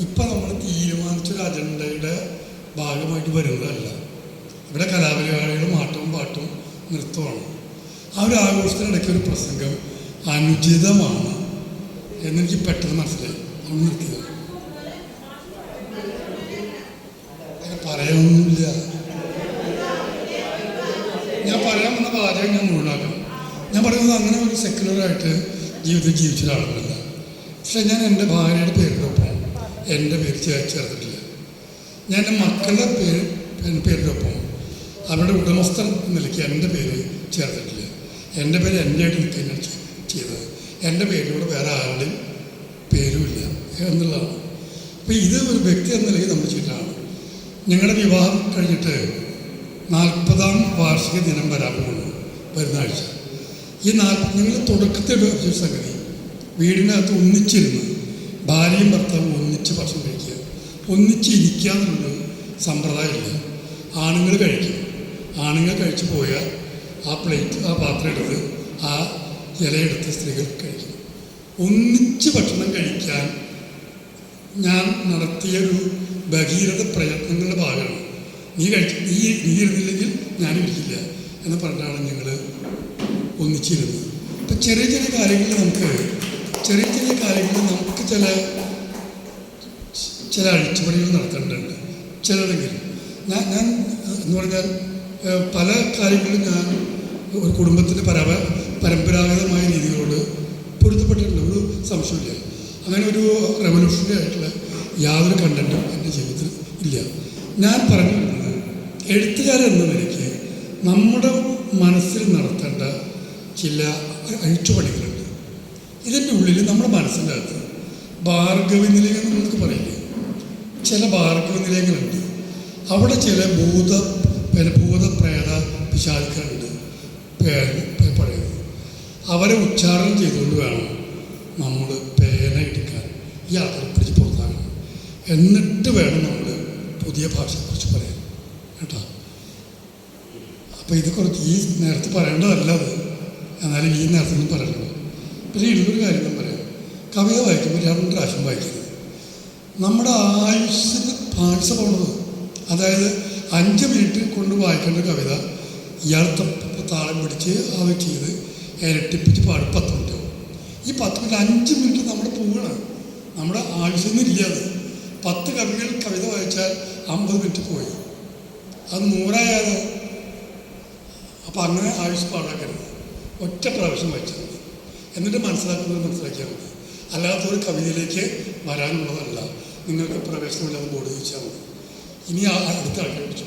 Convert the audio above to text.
ഇപ്പം നമ്മൾ തീരുമാനിച്ചൊരു അജണ്ടയുടെ ഭാഗമായിട്ട് വരുന്നതല്ല. ഇവിടെ കലാപരിപാടികളും ആട്ടവും പാട്ടും നൃത്തമാണ് ആ ഒരു ആഘോഷത്തിനിടയ്ക്ക് ഒരു പ്രസംഗം അനുചിതമാണ് എന്നെനിക്ക് പെട്ടെന്ന് മനസ്സിലായി. നിർത്തിയത്. പറയാനൊന്നുമില്ല. ഞാൻ പറയാൻ വന്ന വാചകം ഞാൻ മുഴുവനാക്കാം ഞാൻ പറയുന്നത് അങ്ങനെ ഒരു സെക്യുലറായിട്ട് ജീവിതം ജീവിച്ച ഒരാളല്ല. പക്ഷെ ഞാൻ എന്റെ ഭാര്യയുടെ ഒപ്പം എന്റെ പേര് ചേർത്തിട്ടില്ല. ഞാൻ എന്റെ മക്കളുടെ പേര് ഒപ്പം അവരുടെ ഉടമസ്ഥൻ നിലയ്ക്ക് എന്റെ പേര് ചേർത്തിട്ടില്ല. എന്റെ പേര് എന്റെ ആയിട്ട് നിൽക്കുകയാണ് ചെയ്തത്. എന്റെ പേരിലൂടെ വേറെ ആരുടെയും പേരുമില്ല എന്നുള്ളതാണ്. അപ്പോൾ ഇത് ഒരു വ്യക്തി എന്ന നിലയ്ക്ക് നമ്മൾ ചെയ്തിട്ടാണ് ഞങ്ങളുടെ വിവാഹം കഴിഞ്ഞിട്ട് നാൽപ്പതാം വാർഷിക ദിനം വരാൻ പോകുന്നു വരുന്ന ആഴ്ച. ഈ നാൽപ്പത് ഞങ്ങൾ തുടക്കത്തിൽ ഒരു സംഗതി വീടിനകത്ത് ഒന്നിച്ചിരുന്ന് ഭാര്യയും ഭർത്താവും ഒന്നിച്ച് ഭക്ഷണം കഴിക്കുക. ഒന്നിച്ച് ഇരിക്കുക എന്നുള്ളൊരു സമ്പ്രദായമില്ല ആണുങ്ങൾ കഴിക്കും. ആണുങ്ങൾ കഴിച്ചു പോയാൽ ആ പ്ലേറ്റ് ആ പാത്രം എടുത്ത് ആ ഇലയെടുത്ത് സ്ത്രീകൾ കഴിക്കും. ഒന്നിച്ച് ഭക്ഷണം കഴിക്കാൻ ഞാൻ നടത്തിയൊരു ഭഗീരഥ പ്രയത്നങ്ങളുടെ ഭാഗമാണ്. നീ കഴിച്ച് നീ നീ ഇരുന്നില്ലെങ്കിൽ ഞാനും ഇരിക്കില്ല എന്ന് പറഞ്ഞാണ് നിങ്ങൾ ഒന്നിച്ചിരുന്നത്. അപ്പം ചെറിയ ചെറിയ കാര്യങ്ങൾ നമുക്ക് ചെറിയ ചെറിയ കാര്യങ്ങൾ നമുക്ക് ചില ചില അഴിച്ചുപണികൾ നടത്തേണ്ടതുണ്ട്. ചിലരെങ്കിലും. ഞാൻ ഞാൻ എന്ന് പറഞ്ഞാൽ പല കാര്യങ്ങളും ഞാൻ ഒരു കുടുംബത്തിന്റെ പരമ പരമ്പരാഗതമായ രീതികളോട് പൊരുത്തപ്പെട്ടിട്ടുണ്ട്. ഒരു സംശയമില്ല അങ്ങനെ ഒരു റെവല്യൂഷണറി ആയിട്ടുള്ള യാതൊരു കണ്ടന്റും എന്റെ ജീവിതത്തിൽ ഇല്ല. ഞാൻ പറഞ്ഞു വരുന്നത് എഴുത്തുകാരൻ എന്ന നിലയ്ക്ക് നമ്മുടെ മനസ്സിൽ നടത്തേണ്ട ചില അഴിച്ചുപണികളുണ്ട് ഇതിന്റെ ഉള്ളിൽ മനസ്സിന്റെ അകത്ത് ഭാർഗവ നിലയങ്ങൾ നമുക്ക് പറയില്ലേ? ചില ഭാർഗവ നിലയങ്ങളുണ്ട്. അവിടെ ചില ഭൂത ഭൂത ഭൂതപ്രേത പിശാചുക്കളുണ്ട് പറയുന്നത് അവരെ ഉച്ചാരണം ചെയ്തുകൊണ്ട് വേണം നമ്മൾ പേന എടുക്കാൻ ഈ ആൾക്കാരെ പിടിച്ച് പുറത്താകണം എന്നിട്ട് വേണം നമ്മൾ പുതിയ ഭാഷയെക്കുറിച്ച് പറയാൻ. കേട്ടോ? അപ്പോൾ ഇത് കുറച്ച് ഈ നേരത്തെ പറയേണ്ടതല്ല അത്. എന്നാലും ഈ നേരത്തെ ഒന്നും പിന്നെ ഇതിലൊരു കാര്യം ഞാൻ പറയാം. കവിത വായിക്കുമ്പോൾ രണ്ട് പ്രാവശ്യം വായിക്കുന്നത് നമ്മുടെ ആയുസ്സിന് പാഴ്സ പോണത് അതായത് അഞ്ച് മിനിറ്റ് കൊണ്ട് വായിക്കേണ്ട കവിത ഇയാൾ താളം പിടിച്ച് അവ ചെയ്ത് ഇരട്ടിപ്പിച്ച് പാടും. പത്ത് മിനിറ്റ്. ആവും. ഈ പത്ത് മിനിറ്റ് അഞ്ച് മിനിറ്റ് നമ്മുടെ പോവുകയാണ് നമ്മുടെ ആയുസ്സൊന്നും ഇല്ല അത് പത്ത് കവികൾ കവിത വായിച്ചാൽ അമ്പത് മിനിറ്റ് പോയി. അത് നൂറായാലോ? അപ്പം അങ്ങനെ ആയുസ് പാടാക്കരുത് ഒറ്റ പ്രാവശ്യം വായിച്ചാൽ മതി. എന്നിട്ട് മനസ്സിലാക്കുന്നത് മനസ്സിലാക്കിയാൽ മതി. അല്ലാത്ത ഒരു കവിതയിലേക്ക് വരാനുള്ളതല്ല. നിങ്ങൾക്ക് പ്രവേശനമില്ലാതെ ബോർഡ് ചോദിച്ചാൽ മതി. ഇനി ആ അടുത്ത പിടിച്ചു